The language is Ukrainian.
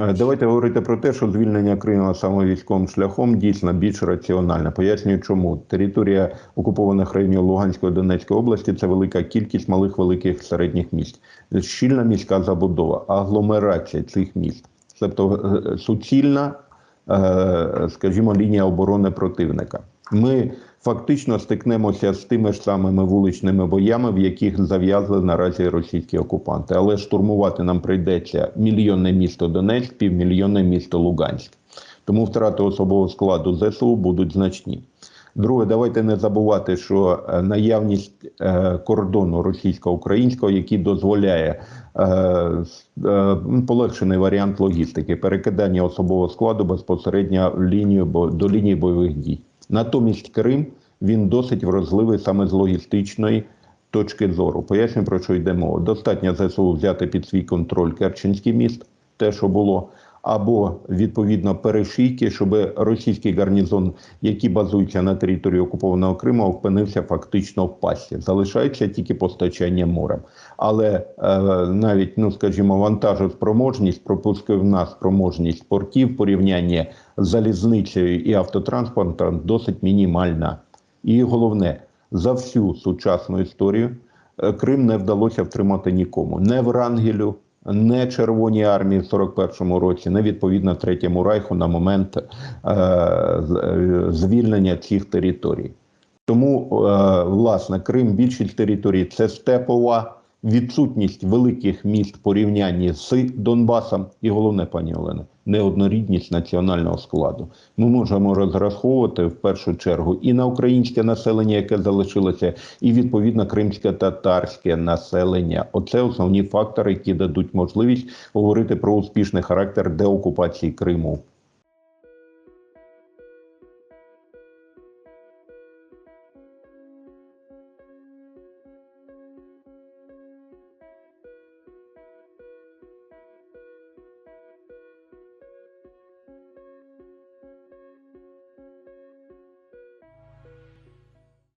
Е, Давайте говорити про те, що звільнення Криму саме військовим шляхом дійсно більш раціональне. Пояснюю, чому територія окупованих районів Луганської та Донецької області це велика кількість малих великих середніх міст, щільна міська забудова, агломерація цих міст, тобто е, суцільна, е, скажімо, лінія оборони противника. Ми фактично стикнемося з тими ж самими вуличними боями, в яких зав'язли наразі російські окупанти. Але штурмувати нам прийдеться мільйонне місто Донецьк, півмільйонне місто Луганськ. Тому втрати особового складу ЗСУ будуть значні. Друге, давайте не забувати, що е, наявність е, кордону російсько-українського, який дозволяє е, е, полегшений варіант логістики, перекидання особового складу безпосередньо в лінію до лінії бойових дій. Натомість Крим він досить вразливий саме з логістичної точки зору. Поясню про що йде мова. Достатньо ЗСУ взяти під свій контроль Керченський міст, те, що було, або відповідно перешийки, щоб російський гарнізон, який базується на території окупованого Криму, опинився фактично в пасті. Залишається тільки постачання морем. Але е, навіть, ну скажімо, вантажоспроможність, пропусківна спроможність портів в порівнянні з залізницею і автотранспортом досить мінімальна. І головне, за всю сучасну історію е, Крим не вдалося втримати нікому. Не Врангелю, не Червоній армії в 41-му році, не відповідно Третьому Райху на момент е, е, звільнення цих територій. Тому, е, власне, Крим, більшість територій це степова відсутність великих міст порівнянні з Донбасом, і головне, пані Олено, неоднорідність національного складу. Ми можемо розраховувати в першу чергу і на українське населення, яке залишилося, і відповідно кримське татарське населення. Оце основні фактори, які дадуть можливість говорити про успішний характер деокупації Криму.